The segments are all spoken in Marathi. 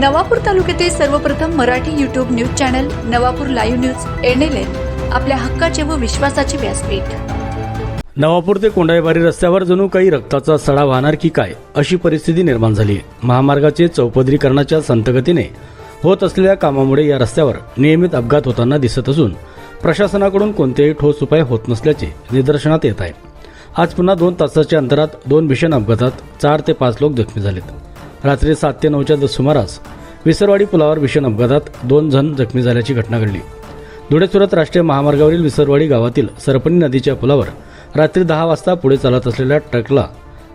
नवापूर तालुक्यातील सर्वप्रथम Marathi YouTube news channel Navapur live news NLN आपल्या हक्काचे व विश्वासाचे व्यासपीठ. नवापूर ते कोंडाईबारी रस्त्यावर जणू काही रक्ताचा सडा वाहणार की काय अशी परिस्थिती निर्माण झाली. महामार्गाचे चौपदरीकरणाच्या संतगतीने होत असलेल्या कामामुळे या रस्त्यावर नियमित अपघात होताना दिसत असून प्रशासनाकडून कोणतेही ठोस उपाय होत नसल्याचे निदर्शनात येत आहे. आज पुन्हा दोन तासाच्या अंतरात दोन भीषण अपघातात चार ते पाच लोक जखमी झालेत. रात्री सात ते नऊच्या द- सुमारास विसरवाडी पुलावर भीषण अपघातात दोन जण जखमी झाल्याची घटना घडली. धुळे सुरत राष्ट्रीय महामार्गावरील विसरवाडी गावातील सरपणी नदीच्या पुलावर रात्री दहा वाजता पुढे चालत असलेल्या ट्रकला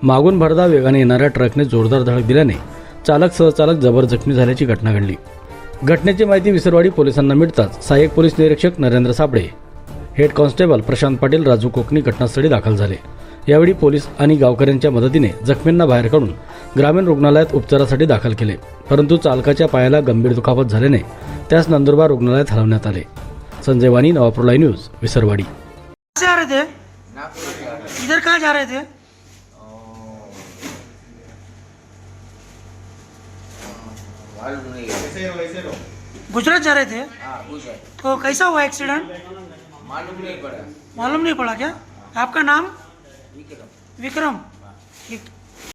मागून भरदा वेगाने येणाऱ्या ट्रकने जोरदार धडक दिल्याने चालक सहचालक जबर जखमी झाल्याची घटना घडली. घटनेची माहिती विसरवाडी पोलिसांना मिळताच सहाय्यक पोलीस निरीक्षक नरेंद्र साबळे हेड कॉन्स्टेबल प्रशांत पाटील राजू कोकणी घटनास्थळी दाखल झाले. यावेळी पोलीस आणि गावकऱ्यांच्या मदतीने जखमींना बाहेर काढून ग्रामीण रुग्णालयात उपचारासाठी दाखल केले. परंतु चालकाच्या पायाला गंभीर दुखापत झाल्याने त्यास नंदुरबार रुग्णालयात हलवण्यात आले. Sanjay Wani Navapur live news Visarwadi. से आ रहे थे? इधर कहाँ जा रहे थे? मालूम नहीं गुजरात जा रहे थे? हाँ तो कैसा हुआ एक्सीडेंट मालूम नहीं पड़ा। मालूम नहीं पड़ा क्या? आपका नाम? વિક્રમ. વિક્રમ.